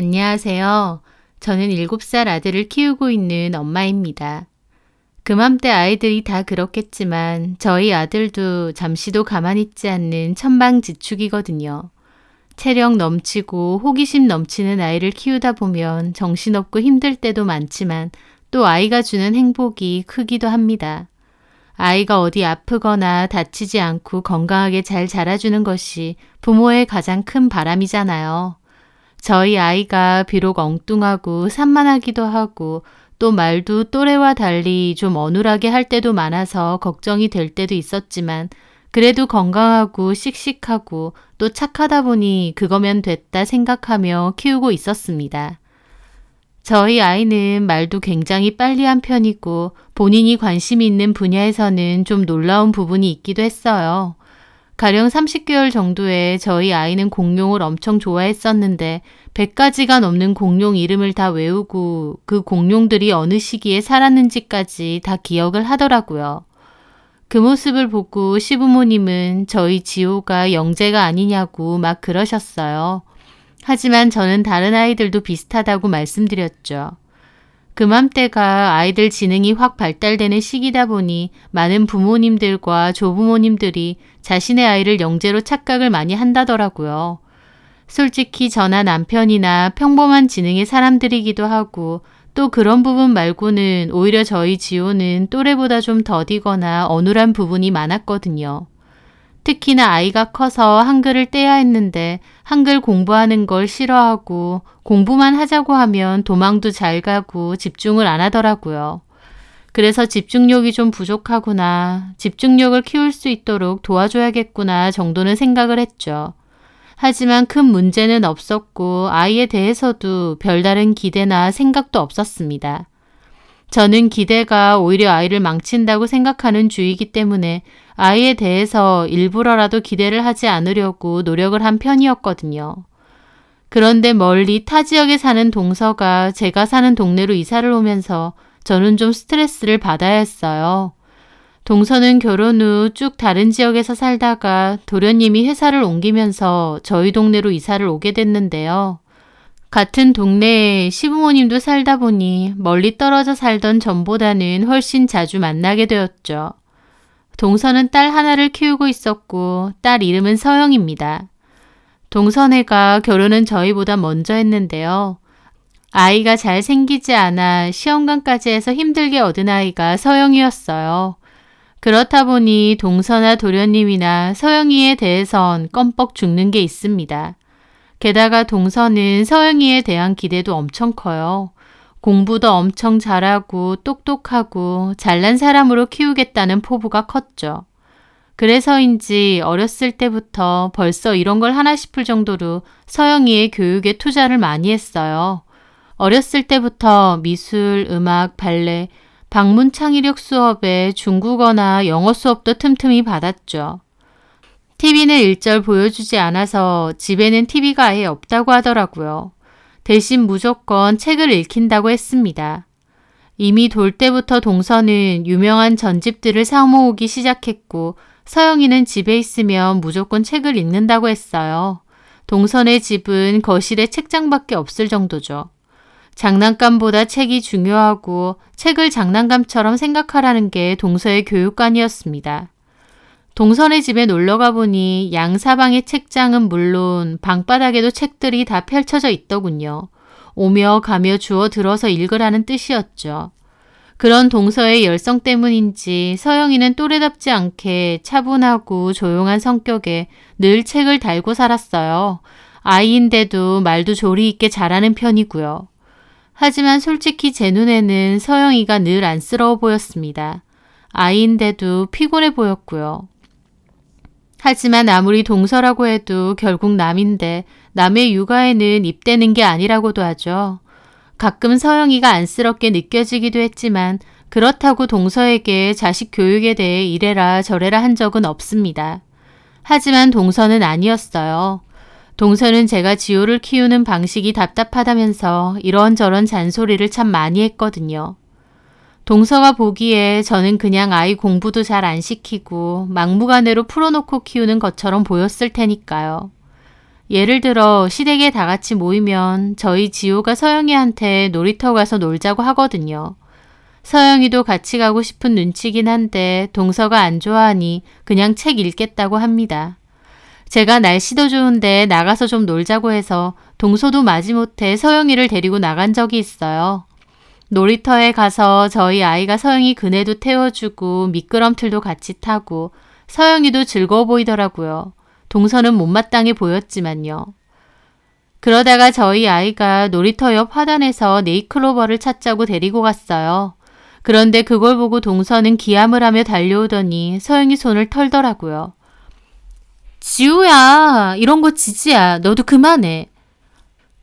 안녕하세요. 저는 7살 아들을 키우고 있는 엄마입니다. 그맘때 아이들이 다 그렇겠지만 저희 아들도 잠시도 가만히 있지 않는 천방지축이거든요. 체력 넘치고 호기심 넘치는 아이를 키우다 보면 정신없고 힘들 때도 많지만 또 아이가 주는 행복이 크기도 합니다. 아이가 어디 아프거나 다치지 않고 건강하게 잘 자라주는 것이 부모의 가장 큰 바람이잖아요. 저희 아이가 비록 엉뚱하고 산만하기도 하고 또 말도 또래와 달리 좀 어눌하게 할 때도 많아서 걱정이 될 때도 있었지만 그래도 건강하고 씩씩하고 또 착하다 보니 그거면 됐다 생각하며 키우고 있었습니다. 저희 아이는 말도 굉장히 빨리 한 편이고 본인이 관심 있는 분야에서는 좀 놀라운 부분이 있기도 했어요. 가령 30개월 정도에 저희 아이는 공룡을 엄청 좋아했었는데 100가지가 넘는 공룡 이름을 다 외우고 그 공룡들이 어느 시기에 살았는지까지 다 기억을 하더라고요. 그 모습을 보고 시부모님은 저희 지호가 영재가 아니냐고 막 그러셨어요. 하지만 저는 다른 아이들도 비슷하다고 말씀드렸죠. 그맘때가 아이들 지능이 확 발달되는 시기다 보니 많은 부모님들과 조부모님들이 자신의 아이를 영재로 착각을 많이 한다더라고요. 솔직히 저나 남편이나 평범한 지능의 사람들이기도 하고 또 그런 부분 말고는 오히려 저희 지호는 또래보다 좀 더디거나 어눌한 부분이 많았거든요. 특히나 아이가 커서 한글을 떼야 했는데 한글 공부하는 걸 싫어하고 공부만 하자고 하면 도망도 잘 가고 집중을 안 하더라고요. 그래서 집중력이 좀 부족하구나, 집중력을 키울 수 있도록 도와줘야겠구나 정도는 생각을 했죠. 하지만 큰 문제는 없었고 아이에 대해서도 별다른 기대나 생각도 없었습니다. 저는 기대가 오히려 아이를 망친다고 생각하는 주의이기 때문에 아이에 대해서 일부러라도 기대를 하지 않으려고 노력을 한 편이었거든요. 그런데 멀리 타 지역에 사는 동서가 제가 사는 동네로 이사를 오면서 저는 좀 스트레스를 받아야 했어요. 동서는 결혼 후 쭉 다른 지역에서 살다가 도련님이 회사를 옮기면서 저희 동네로 이사를 오게 됐는데요. 같은 동네에 시부모님도 살다 보니 멀리 떨어져 살던 전보다는 훨씬 자주 만나게 되었죠. 동서는 딸 하나를 키우고 있었고 딸 이름은 서영입니다. 동선애가 결혼은 저희보다 먼저 했는데요. 아이가 잘 생기지 않아 시험관까지 해서 힘들게 얻은 아이가 서영이었어요. 그렇다 보니 동서나 도련님이나 서영이에 대해선 껌뻑 죽는 게 있습니다. 게다가 동서는 서영이에 대한 기대도 엄청 커요. 공부도 엄청 잘하고 똑똑하고 잘난 사람으로 키우겠다는 포부가 컸죠. 그래서인지 어렸을 때부터 벌써 이런 걸 하나 싶을 정도로 서영이의 교육에 투자를 많이 했어요. 어렸을 때부터 미술, 음악, 발레, 방문 창의력 수업에 중국어나 영어 수업도 틈틈이 받았죠. TV는 일절 보여주지 않아서 집에는 TV가 아예 없다고 하더라고요. 대신 무조건 책을 읽힌다고 했습니다. 이미 돌 때부터 동서는 유명한 전집들을 사모으기 시작했고 서영이는 집에 있으면 무조건 책을 읽는다고 했어요. 동선의 집은 거실에 책장밖에 없을 정도죠. 장난감보다 책이 중요하고 책을 장난감처럼 생각하라는 게 동서의 교육관이었습니다. 동선의 집에 놀러 가 보니 양사방의 책장은 물론 방바닥에도 책들이 다 펼쳐져 있더군요. 오며 가며 주워 들어서 읽으라는 뜻이었죠. 그런 동서의 열성 때문인지 서영이는 또래답지 않게 차분하고 조용한 성격에 늘 책을 달고 살았어요. 아이인데도 말도 조리 있게 잘하는 편이고요. 하지만 솔직히 제 눈에는 서영이가 늘 안쓰러워 보였습니다. 아이인데도 피곤해 보였고요. 하지만 아무리 동서라고 해도 결국 남인데 남의 육아에는 입대는 게 아니라고도 하죠. 가끔 서영이가 안쓰럽게 느껴지기도 했지만 그렇다고 동서에게 자식 교육에 대해 이래라 저래라 한 적은 없습니다. 하지만 동서는 아니었어요. 동서는 제가 지호를 키우는 방식이 답답하다면서 이런저런 잔소리를 참 많이 했거든요. 동서가 보기에 저는 그냥 아이 공부도 잘 안 시키고 막무가내로 풀어놓고 키우는 것처럼 보였을 테니까요. 예를 들어 시댁에 다 같이 모이면 저희 지호가 서영이한테 놀이터 가서 놀자고 하거든요. 서영이도 같이 가고 싶은 눈치긴 한데 동서가 안 좋아하니 그냥 책 읽겠다고 합니다. 제가 날씨도 좋은데 나가서 좀 놀자고 해서 동서도 마지못해 서영이를 데리고 나간 적이 있어요. 놀이터에 가서 저희 아이가 서영이 그네도 태워주고 미끄럼틀도 같이 타고 서영이도 즐거워 보이더라고요. 동서는 못마땅해 보였지만요. 그러다가 저희 아이가 놀이터 옆 화단에서 네이클로버를 찾자고 데리고 갔어요. 그런데 그걸 보고 동서는 기함을 하며 달려오더니 서영이 손을 털더라고요. 지우야, 이런 거 지지야. 너도 그만해.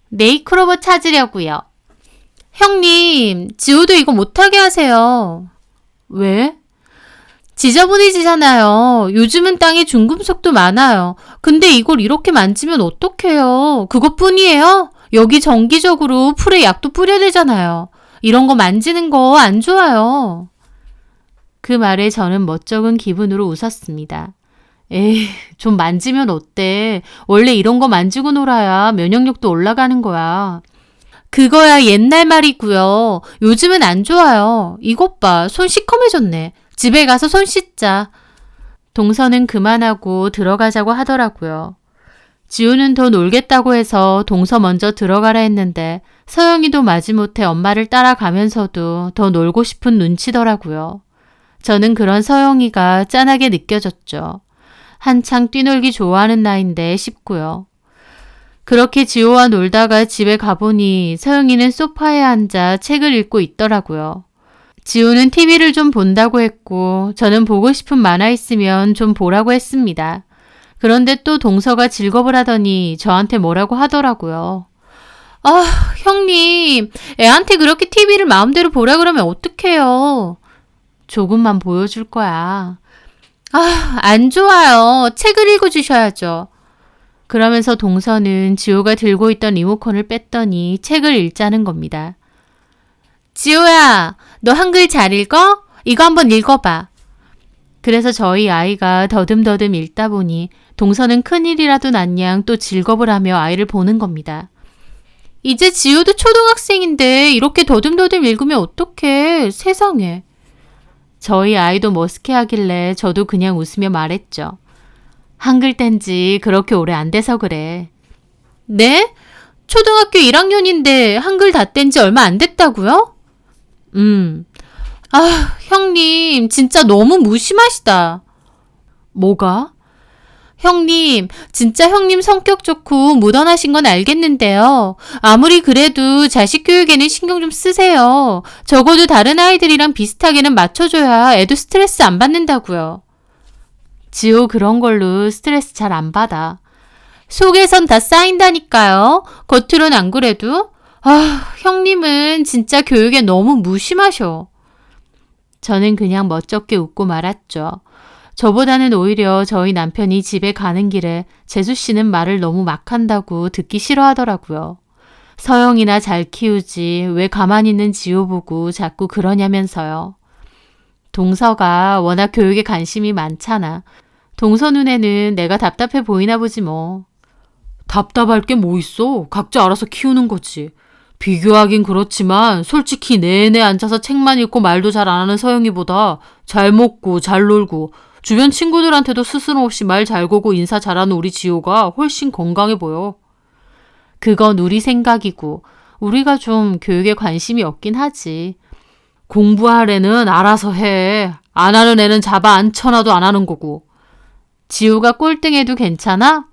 네이클로버 찾으려고요. 형님, 지우도 이거 못하게 하세요. 왜? 지저분해지잖아요. 요즘은 땅에 중금속도 많아요. 근데 이걸 이렇게 만지면 어떡해요? 그것뿐이에요? 여기 정기적으로 풀에 약도 뿌려야 되잖아요. 이런 거 만지는 거 안 좋아요. 그 말에 저는 멋쩍은 기분으로 웃었습니다. 에이, 좀 만지면 어때? 원래 이런 거 만지고 놀아야 면역력도 올라가는 거야. 그거야 옛날 말이고요. 요즘은 안 좋아요. 이것 봐, 손 시커매졌네. 집에 가서 손 씻자. 동서는 그만하고 들어가자고 하더라고요. 지우는 더 놀겠다고 해서 동서 먼저 들어가라 했는데 서영이도 마지못해 엄마를 따라가면서도 더 놀고 싶은 눈치더라고요. 저는 그런 서영이가 짠하게 느껴졌죠. 한창 뛰놀기 좋아하는 나이인데 싶고요. 그렇게 지호와 놀다가 집에 가보니 서영이는 소파에 앉아 책을 읽고 있더라고요. 지호는 TV를 좀 본다고 했고 저는 보고 싶은 만화 있으면 좀 보라고 했습니다. 그런데 또 동서가 즐겁을 하더니 저한테 뭐라고 하더라고요. 아, 형님, 애한테 그렇게 TV를 마음대로 보라 그러면 어떡해요. 조금만 보여줄 거야. 아, 안 좋아요. 책을 읽어주셔야죠. 그러면서 동서는 지호가 들고 있던 리모컨을 뺐더니 책을 읽자는 겁니다. 지호야, 너 한글 잘 읽어? 이거 한번 읽어봐. 그래서 저희 아이가 더듬더듬 읽다 보니 동서는 큰일이라도 난양 또 즐겁을 하며 아이를 보는 겁니다. 이제 지호도 초등학생인데 이렇게 더듬더듬 읽으면 어떡해. 세상에. 저희 아이도 머스케 하길래 저도 그냥 웃으며 말했죠. 한글 뗀지 그렇게 오래 안 돼서 그래. 네? 초등학교 1학년인데 한글 다 뗀 지 얼마 안 됐다고요? 음. 아, 형님, 진짜 너무 무심하시다. 뭐가? 형님, 진짜 형님 성격 좋고 무던하신 건 알겠는데요. 아무리 그래도 자식 교육에는 신경 좀 쓰세요. 적어도 다른 아이들이랑 비슷하게는 맞춰줘야 애도 스트레스 안 받는다고요. 지호 그런 걸로 스트레스 잘 안 받아. 속에선 다 쌓인다니까요. 겉으론 안 그래도. 아, 형님은 진짜 교육에 너무 무심하셔. 저는 그냥 멋쩍게 웃고 말았죠. 저보다는 오히려 저희 남편이 집에 가는 길에 재수 씨는 말을 너무 막 한다고 듣기 싫어하더라고요. 서영이나 잘 키우지 왜 가만히 있는 지호 보고 자꾸 그러냐면서요. 동서가 워낙 교육에 관심이 많잖아. 동서 눈에는 내가 답답해 보이나 보지 뭐. 답답할 게 뭐 있어? 각자 알아서 키우는 거지. 비교하긴 그렇지만 솔직히 내내 앉아서 책만 읽고 말도 잘 안 하는 서영이보다 잘 먹고 잘 놀고 주변 친구들한테도 스스럼 없이 말잘 거고 인사 잘하는 우리 지호가 훨씬 건강해 보여. 그건 우리 생각이고 우리가 좀 교육에 관심이 없긴 하지. 공부할 애는 알아서 해. 안 하는 애는 잡아 앉혀놔도 안 하는 거고. 지호가 꼴등해도 괜찮아?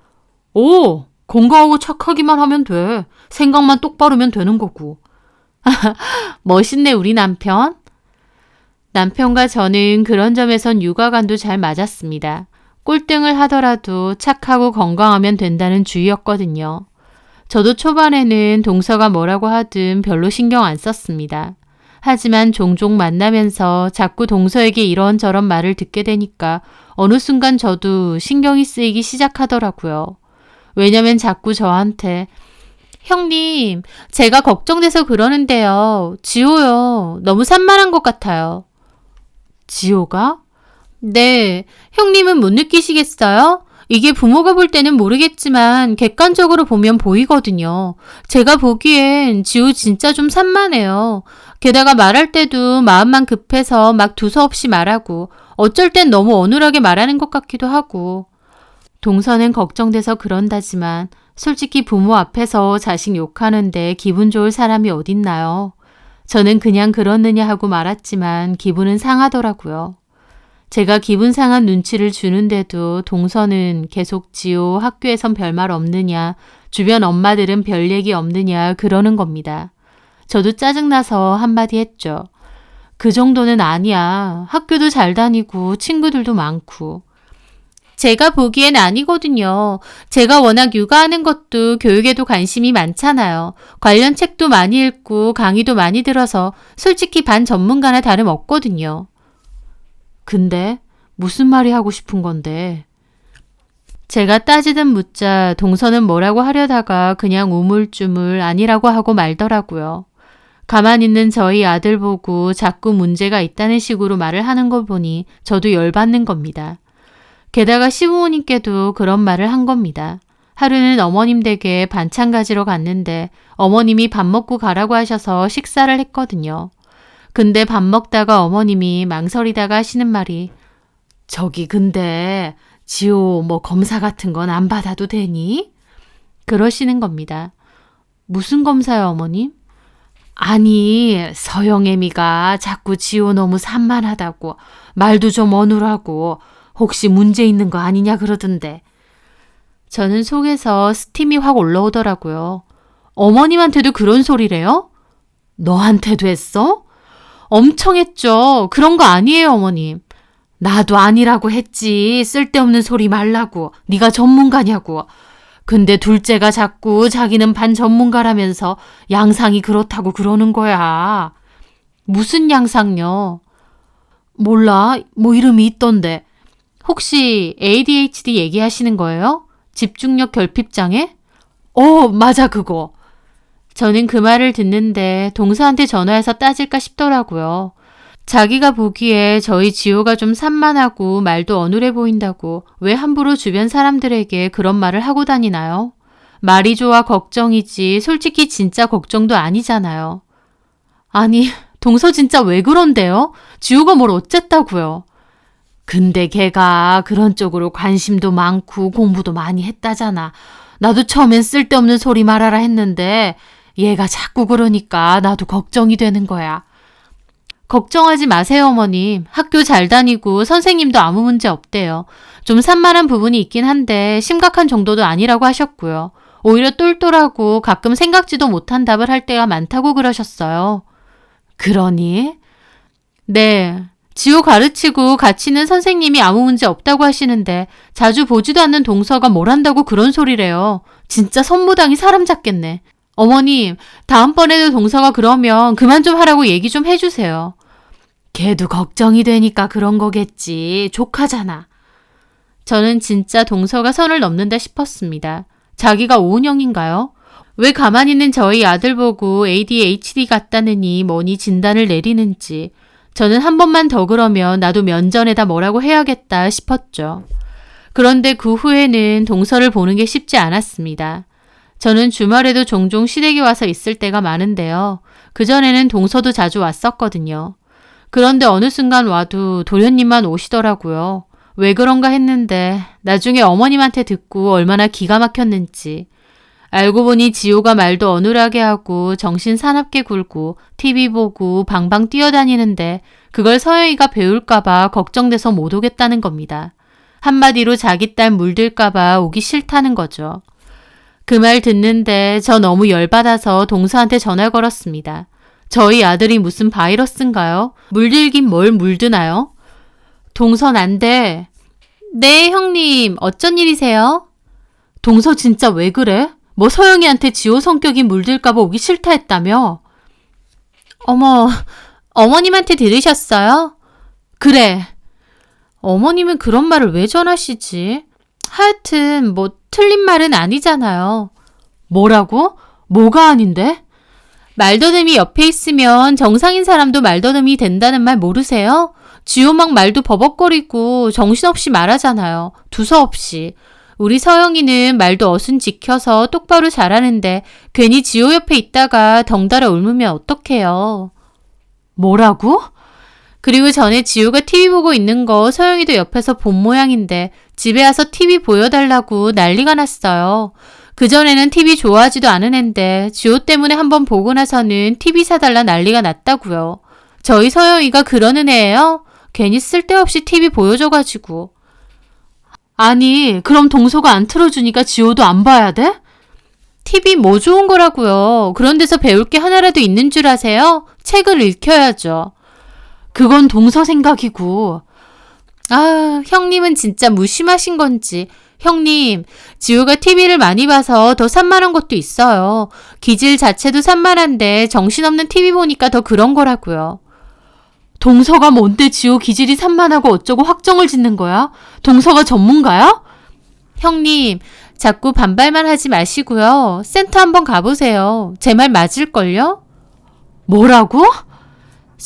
오, 건강하고 착하기만 하면 돼. 생각만 똑바르면 되는 거고. 멋있네, 우리 남편. 남편과 저는 그런 점에선 육아관도 잘 맞았습니다. 꼴등을 하더라도 착하고 건강하면 된다는 주의였거든요. 저도 초반에는 동서가 뭐라고 하든 별로 신경 안 썼습니다. 하지만 종종 만나면서 자꾸 동서에게 이런저런 말을 듣게 되니까 어느 순간 저도 신경이 쓰이기 시작하더라고요. 왜냐면 자꾸 저한테 형님, 제가 걱정돼서 그러는데요. 지호요. 너무 산만한 것 같아요. 지호가? 네, 형님은 못 느끼시겠어요? 이게 부모가 볼 때는 모르겠지만 객관적으로 보면 보이거든요. 제가 보기엔 지우 진짜 좀 산만해요. 게다가 말할 때도 마음만 급해서 막 두서없이 말하고 어쩔 땐 너무 어눌하게 말하는 것 같기도 하고. 동서는 걱정돼서 그런다지만 솔직히 부모 앞에서 자식 욕하는데 기분 좋을 사람이 어딨나요? 저는 그냥 그렇느냐 하고 말았지만 기분은 상하더라고요. 제가 기분 상한 눈치를 주는데도 동서는 계속 지호 학교에선 별말 없느냐, 주변 엄마들은 별 얘기 없느냐 그러는 겁니다. 저도 짜증나서 한마디 했죠. 그 정도는 아니야. 학교도 잘 다니고 친구들도 많고. 제가 보기엔 아니거든요. 제가 워낙 육아하는 것도 교육에도 관심이 많잖아요. 관련 책도 많이 읽고 강의도 많이 들어서 솔직히 반 전문가나 다름 없거든요. 근데 무슨 말이 하고 싶은 건데? 제가 따지듯 묻자 동서는 뭐라고 하려다가 그냥 우물쭈물 아니라고 하고 말더라고요. 가만히 있는 저희 아들 보고 자꾸 문제가 있다는 식으로 말을 하는 걸 보니 저도 열받는 겁니다. 게다가 시부모님께도 그런 말을 한 겁니다. 하루는 어머님 댁에 반찬 가지러 갔는데 어머님이 밥 먹고 가라고 하셔서 식사를 했거든요. 근데 밥 먹다가 어머님이 망설이다가 하시는 말이 저기 근데 지호 뭐 검사 같은 건 안 받아도 되니? 그러시는 겁니다. 무슨 검사요, 어머님? 아니, 서영애미가 자꾸 지호 너무 산만하다고, 말도 좀 어눌하고, 혹시 문제 있는 거 아니냐 그러던데. 저는 속에서 스팀이 확 올라오더라고요. 어머님한테도 그런 소리래요? 너한테도 했어? 엄청 했죠. 그런 거 아니에요, 어머님. 나도 아니라고 했지. 쓸데없는 소리 말라고. 네가 전문가냐고. 근데 둘째가 자꾸 자기는 반 전문가라면서 양상이 그렇다고 그러는 거야. 무슨 양상요? 몰라. 뭐 이름이 있던데. 혹시 ADHD 얘기하시는 거예요? 집중력 결핍장애? 어, 맞아, 그거. 저는 그 말을 듣는데 동서한테 전화해서 따질까 싶더라고요. 자기가 보기에 저희 지호가 좀 산만하고 말도 어눌해 보인다고 왜 함부로 주변 사람들에게 그런 말을 하고 다니나요? 말이 좋아 걱정이지 솔직히 진짜 걱정도 아니잖아요. 아니, 동서 진짜 왜 그런데요? 지호가 뭘 어쨌다고요? 근데 걔가 그런 쪽으로 관심도 많고 공부도 많이 했다잖아. 나도 처음엔 쓸데없는 소리 말하라 했는데 얘가 자꾸 그러니까 나도 걱정이 되는 거야. 걱정하지 마세요, 어머님. 학교 잘 다니고 선생님도 아무 문제 없대요. 좀 산만한 부분이 있긴 한데 심각한 정도도 아니라고 하셨고요. 오히려 똘똘하고 가끔 생각지도 못한 답을 할 때가 많다고 그러셨어요. 그러니? 네. 지호 가르치고 있는 선생님이 아무 문제 없다고 하시는데 자주 보지도 않는 동서가 뭘 한다고 그런 소리래요. 진짜 선무당이 사람 잡겠네. 어머님, 다음번에도 동서가 그러면 그만 좀 하라고 얘기 좀 해주세요. 걔도 걱정이 되니까 그런 거겠지. 조카잖아. 저는 진짜 동서가 선을 넘는다 싶었습니다. 자기가 오은영인가요? 왜 가만히 있는 저희 아들 보고 ADHD 같다느니 뭐니 진단을 내리는지 저는 한 번만 더 그러면 나도 면전에다 뭐라고 해야겠다 싶었죠. 그런데 그 후에는 동서를 보는 게 쉽지 않았습니다. 저는 주말에도 종종 시댁에 와서 있을 때가 많은데요. 그전에는 동서도 자주 왔었거든요. 그런데 어느 순간 와도 도련님만 오시더라고요. 왜 그런가 했는데 나중에 어머님한테 듣고 얼마나 기가 막혔는지. 알고 보니 지호가 말도 어눌하게 하고 정신 사납게 굴고 TV 보고 방방 뛰어다니는데 그걸 서영이가 배울까봐 걱정돼서 못 오겠다는 겁니다. 한마디로 자기 딸 물들까봐 오기 싫다는 거죠. 그 말 듣는데 저 너무 열받아서 동서한테 전화 걸었습니다. 저희 아들이 무슨 바이러스인가요? 물들긴 뭘 물드나요? 동선 안 돼. 네, 형님. 어쩐 일이세요? 동서 진짜 왜 그래? 뭐 서영이한테 지호 성격이 물들까봐 오기 싫다 했다며? 어머, 어머님한테 들으셨어요? 그래. 어머님은 그런 말을 왜 전하시지? 하여튼 뭐 틀린 말은 아니잖아요. 뭐라고? 뭐가 아닌데? 말더듬이 옆에 있으면 정상인 사람도 말더듬이 된다는 말 모르세요? 지호막 말도 버벅거리고 정신없이 말하잖아요. 두서없이. 우리 서영이는 말도 어순 지켜서 똑바로 잘하는데 괜히 지호 옆에 있다가 덩달아 울으면 어떡해요. 뭐라고? 그리고 전에 지호가 TV 보고 있는 거 서영이도 옆에서 본 모양인데 집에 와서 TV 보여달라고 난리가 났어요. 그전에는 TV 좋아하지도 않은 앤데 지호 때문에 한번 보고 나서는 TV 사달라 난리가 났다고요. 저희 서영이가 그러는 애예요? 괜히 쓸데없이 TV 보여줘가지고. 아니, 그럼 동서가 안 틀어주니까 지호도 안 봐야 돼? TV 뭐 좋은 거라고요. 그런 데서 배울 게 하나라도 있는 줄 아세요? 책을 읽혀야죠. 그건 동서 생각이고. 아, 형님은 진짜 무심하신 건지. 형님, 지우가 TV를 많이 봐서 더 산만한 것도 있어요. 기질 자체도 산만한데 정신없는 TV 보니까 더 그런 거라고요. 동서가 뭔데 지호 기질이 산만하고 어쩌고 확정을 짓는 거야? 동서가 전문가야? 형님, 자꾸 반발만 하지 마시고요. 센터 한번 가보세요. 제 말 맞을걸요? 뭐라고?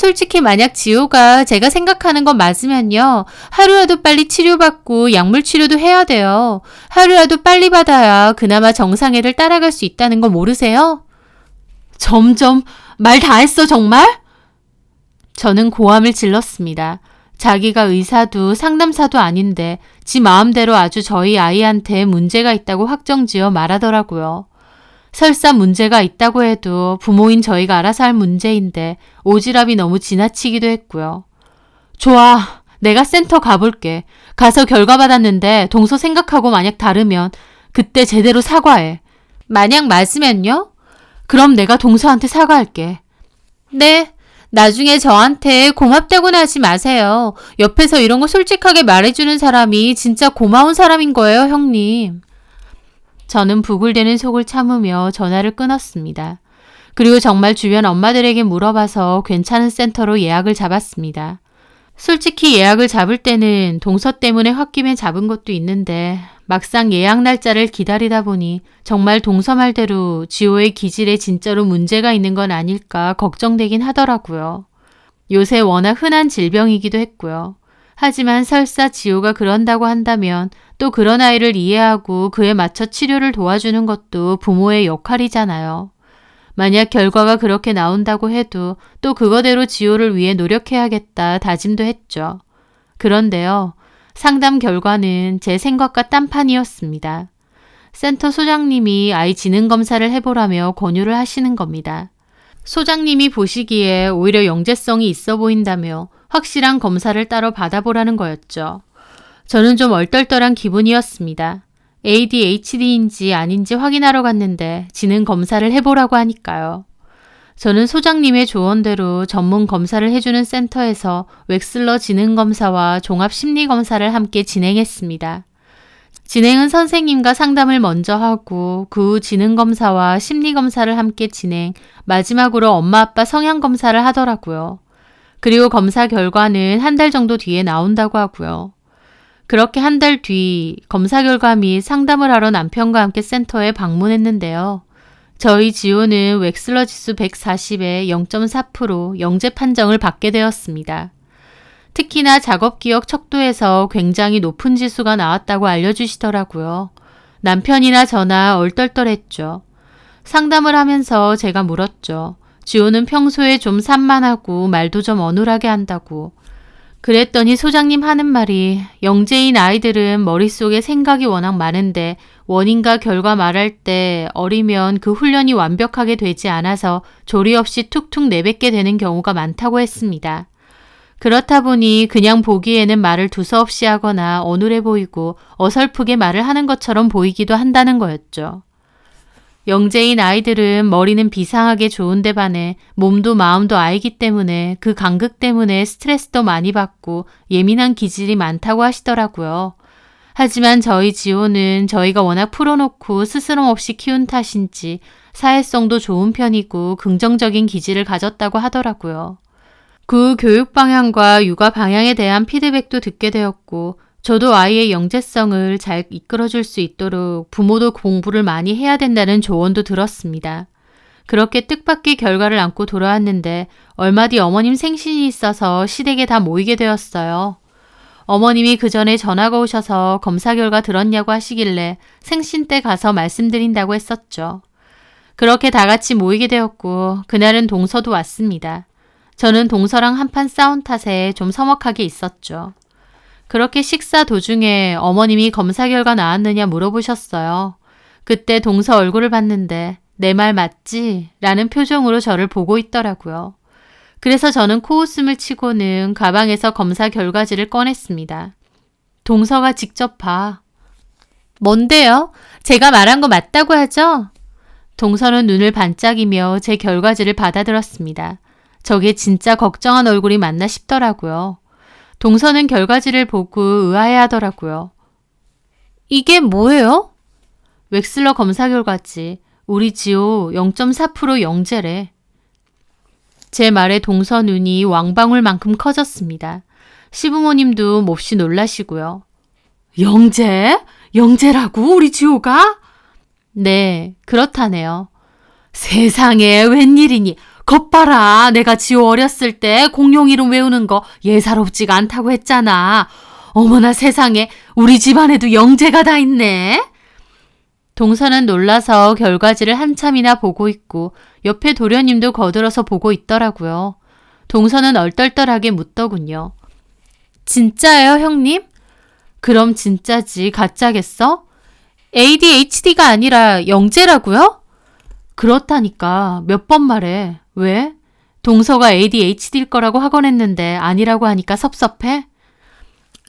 솔직히 만약 지호가 제가 생각하는 건 맞으면요. 하루라도 빨리 치료받고 약물 치료도 해야 돼요. 하루라도 빨리 받아야 그나마 정상애를 따라갈 수 있다는 거 모르세요? 점점 말 다 했어 정말? 저는 고함을 질렀습니다. 자기가 의사도 상담사도 아닌데 지 마음대로 아주 저희 아이한테 문제가 있다고 확정지어 말하더라고요. 설사 문제가 있다고 해도 부모인 저희가 알아서 할 문제인데 오지랖이 너무 지나치기도 했고요. 좋아. 내가 센터 가볼게. 가서 결과 받았는데 동서 생각하고 만약 다르면 그때 제대로 사과해. 만약 맞으면요? 그럼 내가 동서한테 사과할게. 네. 나중에 저한테 고맙다고는 하지 마세요. 옆에서 이런 거 솔직하게 말해주는 사람이 진짜 고마운 사람인 거예요, 형님. 저는 부글대는 속을 참으며 전화를 끊었습니다. 그리고 정말 주변 엄마들에게 물어봐서 괜찮은 센터로 예약을 잡았습니다. 솔직히 예약을 잡을 때는 동서 때문에 홧김에 잡은 것도 있는데 막상 예약 날짜를 기다리다 보니 정말 동서 말대로 지호의 기질에 진짜로 문제가 있는 건 아닐까 걱정되긴 하더라고요. 요새 워낙 흔한 질병이기도 했고요. 하지만 설사 지호가 그런다고 한다면 또 그런 아이를 이해하고 그에 맞춰 치료를 도와주는 것도 부모의 역할이잖아요. 만약 결과가 그렇게 나온다고 해도 또 그거대로 지호를 위해 노력해야겠다 다짐도 했죠. 그런데요. 상담 결과는 제 생각과 딴판이었습니다. 센터 소장님이 아이 지능 검사를 해보라며 권유를 하시는 겁니다. 소장님이 보시기에 오히려 영재성이 있어 보인다며 확실한 검사를 따로 받아보라는 거였죠. 저는 좀 얼떨떨한 기분이었습니다. ADHD인지 아닌지 확인하러 갔는데 지능 검사를 해보라고 하니까요. 저는 소장님의 조언대로 전문 검사를 해주는 센터에서 웩슬러 지능 검사와 종합 심리 검사를 함께 진행했습니다. 진행은 선생님과 상담을 먼저 하고 그 후 지능 검사와 심리 검사를 함께 진행, 마지막으로 엄마 아빠 성향 검사를 하더라고요. 그리고 검사 결과는 한 달 정도 뒤에 나온다고 하고요. 그렇게 한 달 뒤 검사 결과 및 상담을 하러 남편과 함께 센터에 방문했는데요. 저희 지호는 웩슬러 지수 140에 0.4% 영재 판정을 받게 되었습니다. 특히나 작업 기억 척도에서 굉장히 높은 지수가 나왔다고 알려주시더라고요. 남편이나 저나 얼떨떨했죠. 상담을 하면서 제가 물었죠. 지호는 평소에 좀 산만하고 말도 좀 어눌하게 한다고. 그랬더니 소장님 하는 말이 영재인 아이들은 머릿속에 생각이 워낙 많은데 원인과 결과 말할 때 어리면 그 훈련이 완벽하게 되지 않아서 조리 없이 툭툭 내뱉게 되는 경우가 많다고 했습니다. 그렇다 보니 그냥 보기에는 말을 두서없이 하거나 어눌해 보이고 어설프게 말을 하는 것처럼 보이기도 한다는 거였죠. 영재인 아이들은 머리는 비상하게 좋은데 반해 몸도 마음도 알기 때문에 그 간극 때문에 스트레스도 많이 받고 예민한 기질이 많다고 하시더라고요. 하지만 저희 지호는 저희가 워낙 풀어놓고 스스럼 없이 키운 탓인지 사회성도 좋은 편이고 긍정적인 기질을 가졌다고 하더라고요. 그 교육 방향과 육아 방향에 대한 피드백도 듣게 되었고 저도 아이의 영재성을 잘 이끌어줄 수 있도록 부모도 공부를 많이 해야 된다는 조언도 들었습니다. 그렇게 뜻밖의 결과를 안고 돌아왔는데 얼마 뒤 어머님 생신이 있어서 시댁에 다 모이게 되었어요. 어머님이 그 전에 전화가 오셔서 검사 결과 들었냐고 하시길래 생신 때 가서 말씀드린다고 했었죠. 그렇게 다 같이 모이게 되었고 그날은 동서도 왔습니다. 저는 동서랑 한판 싸운 탓에 좀 서먹하게 있었죠. 그렇게 식사 도중에 어머님이 검사 결과 나왔느냐 물어보셨어요. 그때 동서 얼굴을 봤는데 내 말 맞지? 라는 표정으로 저를 보고 있더라고요. 그래서 저는 코웃음을 치고는 가방에서 검사 결과지를 꺼냈습니다. 동서가 직접 봐. 뭔데요? 제가 말한 거 맞다고 하죠? 동서는 눈을 반짝이며 제 결과지를 받아들었습니다. 저게 진짜 걱정한 얼굴이 맞나 싶더라고요. 동서는 결과지를 보고 의아해 하더라고요. 이게 뭐예요? 웩슬러 검사 결과지. 우리 지호 0.4% 영재래. 제 말에 동서 눈이 왕방울만큼 커졌습니다. 시부모님도 몹시 놀라시고요. 영재? 영재라고 우리 지호가? 네, 그렇다네요. 세상에 웬일이니? 겉봐라. 내가 지호 어렸을 때 공룡 이름 외우는 거 예사롭지가 않다고 했잖아. 어머나 세상에 우리 집안에도 영재가 다 있네. 동서는 놀라서 결과지를 한참이나 보고 있고 옆에 도련님도 거들어서 보고 있더라고요. 동서는 얼떨떨하게 묻더군요. 진짜예요, 형님? 그럼 진짜지, 가짜겠어? ADHD가 아니라 영재라고요? 그렇다니까. 몇 번 말해. 왜? 동서가 ADHD일 거라고 하곤 했는데 아니라고 하니까 섭섭해?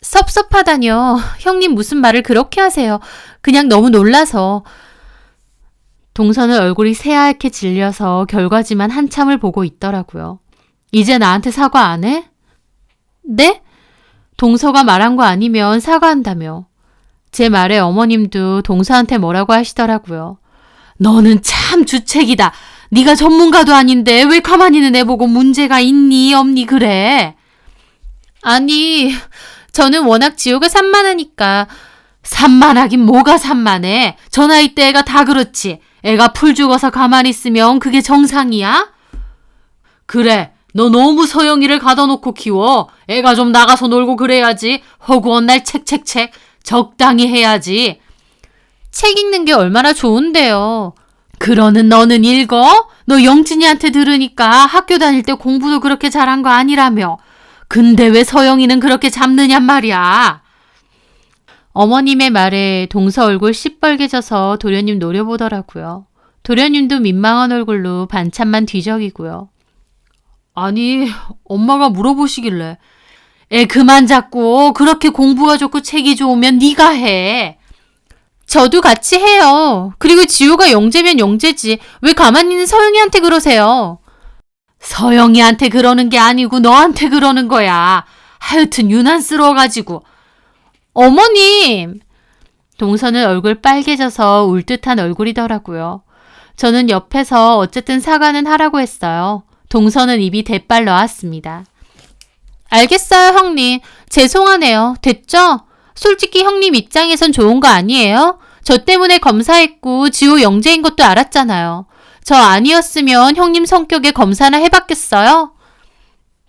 섭섭하다뇨. 형님 무슨 말을 그렇게 하세요. 그냥 너무 놀라서. 동서는 얼굴이 새하얗게 질려서 결과지만 한참을 보고 있더라고요. 이제 나한테 사과 안 해? 네? 동서가 말한 거 아니면 사과한다며. 제 말에 어머님도 동서한테 뭐라고 하시더라고요. 너는 참 주책이다. 네가 전문가도 아닌데 왜 가만히는 내보고 문제가 있니 없니 그래? 아니, 저는 워낙 지호가 산만하니까 산만하긴 뭐가 산만해. 저 나이 때 애가 다 그렇지. 애가 풀 죽어서 가만히 있으면 그게 정상이야? 그래. 너 너무 서영이를 가둬놓고 키워. 애가 좀 나가서 놀고 그래야지. 허구한 날 책책책. 적당히 해야지. 책 읽는 게 얼마나 좋은데요. 그러는 너는 읽어? 너 영진이한테 들으니까 학교 다닐 때 공부도 그렇게 잘한 거 아니라며. 근데 왜 서영이는 그렇게 잡느냔 말이야. 어머님의 말에 동서 얼굴 시뻘개져서 도련님 노려보더라고요. 도련님도 민망한 얼굴로 반찬만 뒤적이고요. 아니, 엄마가 물어보시길래 애 그만 잡고 그렇게 공부가 좋고 책이 좋으면 네가 해. 저도 같이 해요. 그리고 지우가 영재면 영재지. 왜 가만히 있는 서영이한테 그러세요? 서영이한테 그러는 게 아니고 너한테 그러는 거야. 하여튼 유난스러워가지고. 어머님! 동서는 얼굴 빨개져서 울 듯한 얼굴이더라고요. 저는 옆에서 어쨌든 사과는 하라고 했어요. 동서는 입이 대빨 나왔습니다. 알겠어요, 형님. 죄송하네요. 됐죠? 솔직히 형님 입장에선 좋은 거 아니에요? 저 때문에 검사했고 지호 영재인 것도 알았잖아요. 저 아니었으면 형님 성격에 검사나 해봤겠어요?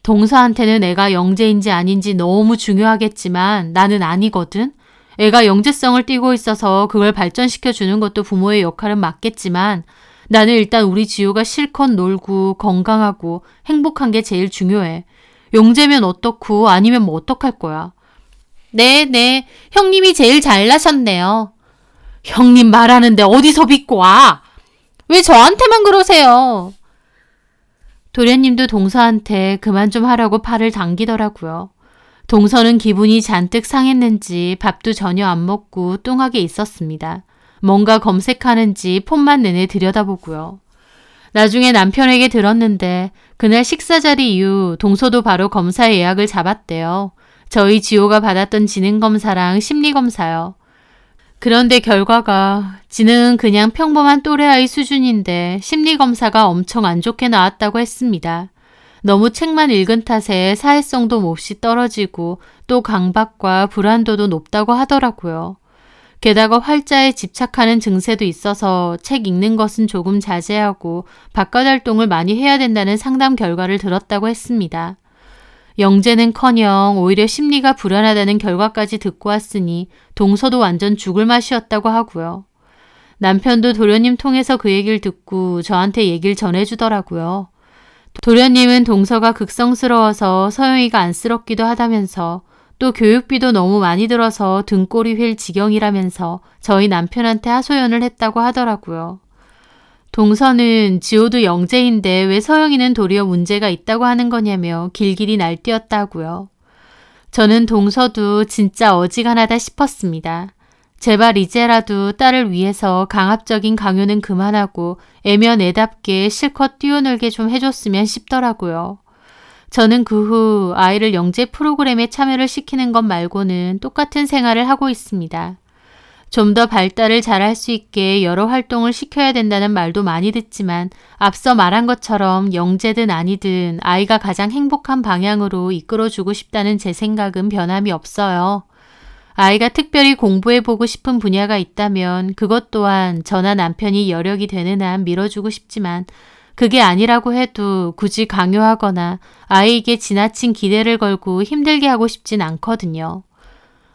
동서한테는 애가 영재인지 아닌지 너무 중요하겠지만 나는 아니거든. 애가 영재성을 띠고 있어서 그걸 발전시켜 주는 것도 부모의 역할은 맞겠지만 나는 일단 우리 지우가 실컷 놀고 건강하고 행복한 게 제일 중요해. 영재면 어떻고 아니면 뭐 어떡할 거야. 네, 네. 형님이 제일 잘나셨네요. 형님 말하는데 어디서 믿고 와? 왜 저한테만 그러세요? 도련님도 동서한테 그만 좀 하라고 팔을 당기더라고요. 동서는 기분이 잔뜩 상했는지 밥도 전혀 안 먹고 뚱하게 있었습니다. 뭔가 검색하는지 폰만 내내 들여다보고요. 나중에 남편에게 들었는데 그날 식사 자리 이후 동서도 바로 검사 예약을 잡았대요. 저희 지호가 받았던 지능검사랑 심리검사요. 그런데 결과가 지능은 그냥 평범한 또래 아이 수준인데 심리검사가 엄청 안 좋게 나왔다고 했습니다. 너무 책만 읽은 탓에 사회성도 몹시 떨어지고 또 강박과 불안도도 높다고 하더라고요. 게다가 활자에 집착하는 증세도 있어서 책 읽는 것은 조금 자제하고 바깥 활동을 많이 해야 된다는 상담 결과를 들었다고 했습니다. 영재는커녕 오히려 심리가 불안하다는 결과까지 듣고 왔으니 동서도 완전 죽을 맛이었다고 하고요. 남편도 도련님 통해서 그 얘기를 듣고 저한테 얘기를 전해주더라고요. 도련님은 동서가 극성스러워서 서영이가 안쓰럽기도 하다면서 또 교육비도 너무 많이 들어서 등골이 휠 지경이라면서 저희 남편한테 하소연을 했다고 하더라고요. 동서는 지호도 영재인데 왜 서영이는 도리어 문제가 있다고 하는 거냐며 길길이 날뛰었다고요. 저는 동서도 진짜 어지간하다 싶었습니다. 제발 이제라도 딸을 위해서 강압적인 강요는 그만하고 애면 애답게 실컷 뛰어놀게 좀 해줬으면 싶더라고요. 저는 그 후 아이를 영재 프로그램에 참여를 시키는 것 말고는 똑같은 생활을 하고 있습니다. 좀 더 발달을 잘 할 수 있게 여러 활동을 시켜야 된다는 말도 많이 듣지만 앞서 말한 것처럼 영재든 아니든 아이가 가장 행복한 방향으로 이끌어주고 싶다는 제 생각은 변함이 없어요. 아이가 특별히 공부해보고 싶은 분야가 있다면 그것 또한 저나 남편이 여력이 되는 한 밀어주고 싶지만 그게 아니라고 해도 굳이 강요하거나 아이에게 지나친 기대를 걸고 힘들게 하고 싶진 않거든요.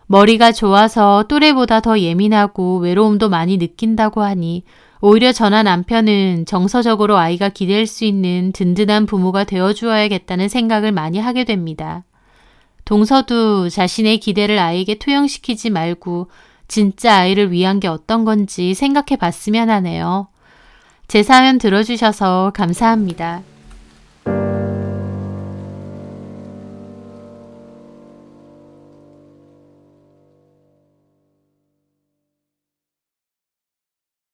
머리가 좋아서 또래보다 더 예민하고 외로움도 많이 느낀다고 하니 오히려 저나 남편은 정서적으로 아이가 기댈 수 있는 든든한 부모가 되어주어야겠다는 생각을 많이 하게 됩니다. 동서도 자신의 기대를 아이에게 투영시키지 말고 진짜 아이를 위한 게 어떤 건지 생각해 봤으면 하네요. 제 사연 들어주셔서 감사합니다.